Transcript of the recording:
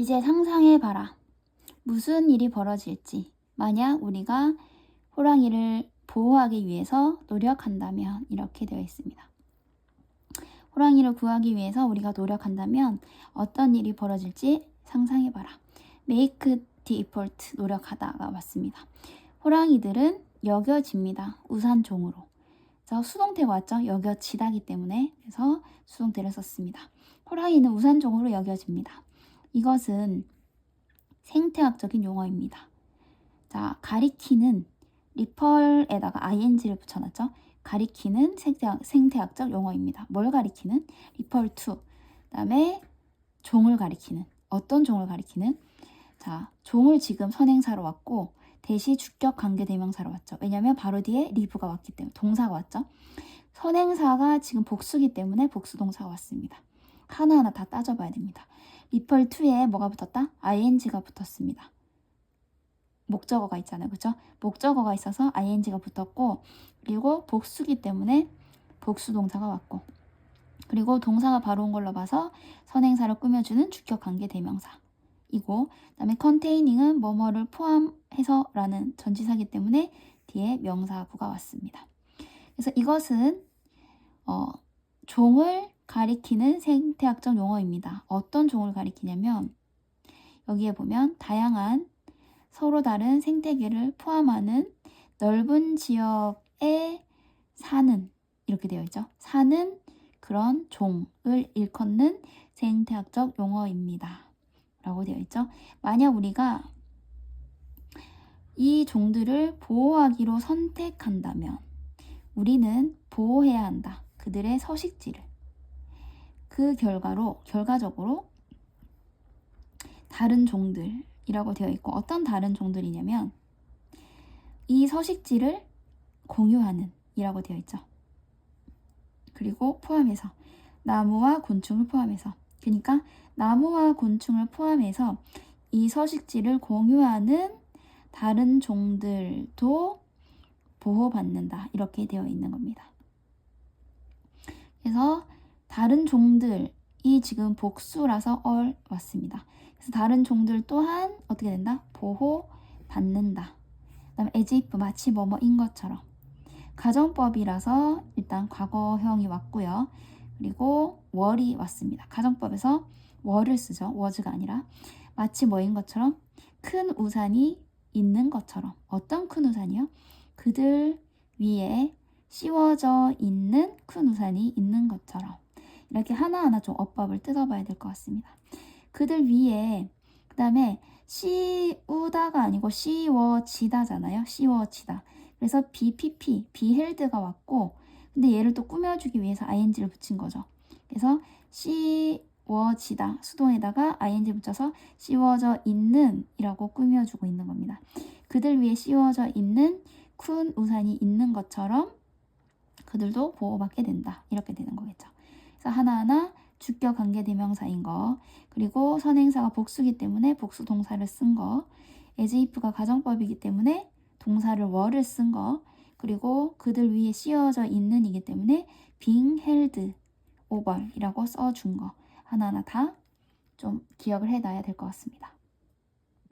이제 상상해 봐라. 무슨 일이 벌어질지. 만약 우리가 호랑이를 보호하기 위해서 노력한다면 이렇게 되어 있습니다. 호랑이를 구하기 위해서 우리가 노력한다면 어떤 일이 벌어질지 상상해 봐라. make effort 노력하다가 맞습니다. 호랑이들은 여겨집니다. 우산종으로. 그래서 수동태가 왔죠. 여겨지다기 때문에 그래서 수동태를 썼습니다. 호랑이는 우산종으로 여겨집니다. 이것은 생태학적인 용어입니다. 자, 가리키는 리펄에다가 ing를 붙여놨죠. 가리키는 생태학, 생태학적 용어입니다. 뭘 가리키는? 리펄 to. 그다음에 종을 가리키는. 어떤 종을 가리키는? 자, 종을 지금 선행사로 왔고 대시 주격 관계 대명사로 왔죠. 왜냐하면 바로 뒤에 리브가 왔기 때문에 동사가 왔죠. 선행사가 지금 복수기 때문에 복수 동사가 왔습니다. 하나하나 다 따져봐야 됩니다. 리펄 2에 뭐가 붙었다? ing가 붙었습니다. 목적어가 있잖아요. 그죠? 목적어가 있어서 ing가 붙었고 그리고 복수기 때문에 복수 동사가 왔고 그리고 동사가 바로 온 걸로 봐서 선행사를 꾸며주는 주격 관계 대명사 이고 그다음에 containing 뭐뭐를 포함해서라는 전치사기 때문에 뒤에 명사구가 왔습니다. 그래서 이것은 어, 종을 가리키는 생태학적 용어입니다. 어떤 종을 가리키냐면 여기에 보면 다양한 서로 다른 생태계를 포함하는 넓은 지역에 사는 이렇게 되어 있죠. 사는 그런 종을 일컫는 생태학적 용어입니다. 라고 되어 있죠. 만약 우리가 이 종들을 보호하기로 선택한다면 우리는 보호해야 한다. 그들의 서식지를. 그 결과로, 결과적으로 다른 종들이라고 되어 있고 어떤 다른 종들이냐면 이 서식지를 공유하는 이라고 되어 있죠. 그리고 포함해서 나무와 곤충을 포함해서 그러니까 나무와 곤충을 포함해서 이 서식지를 공유하는 다른 종들도 보호받는다. 이렇게 되어 있는 겁니다. 그래서 다른 종들이 지금 복수라서 얼 왔습니다. 그래서 다른 종들 또한 어떻게 된다? 보호받는다. 그다음에 as if 마치 뭐뭐인 것처럼 가정법이라서 일단 과거형이 왔고요. 그리고 월이 왔습니다. 가정법에서 월을 쓰죠. was가 아니라 마치 뭐인 것처럼 큰 우산이 있는 것처럼 어떤 큰 우산이요? 그들 위에 씌워져 있는 큰 우산이 있는 것처럼 이렇게 하나하나 좀 어법을 뜯어봐야 될 것 같습니다. 그들 위에 그 다음에 씌우다가 아니고 씌워지다잖아요. 씌워지다. 그래서 BPP, 비헬드가 왔고 근데 얘를 또 꾸며주기 위해서 ing를 붙인 거죠. 그래서 씌워지다 수동에다가 ing 붙여서 씌워져 있는 이라고 꾸며주고 있는 겁니다. 그들 위에 씌워져 있는 큰 우산이 있는 것처럼 그들도 보호받게 된다. 이렇게 되는 거겠죠. 그래서 하나하나 주격 관계 대명사인 거, 그리고 선행사가 복수기 때문에 복수 동사를 쓴 거, as if가 가정법이기 때문에 동사를 were를 쓴 거, 그리고 그들 위에 씌워져 있는이기 때문에 being held over이라고 써준 거. 하나하나 다 좀 기억을 해놔야 될 것 같습니다.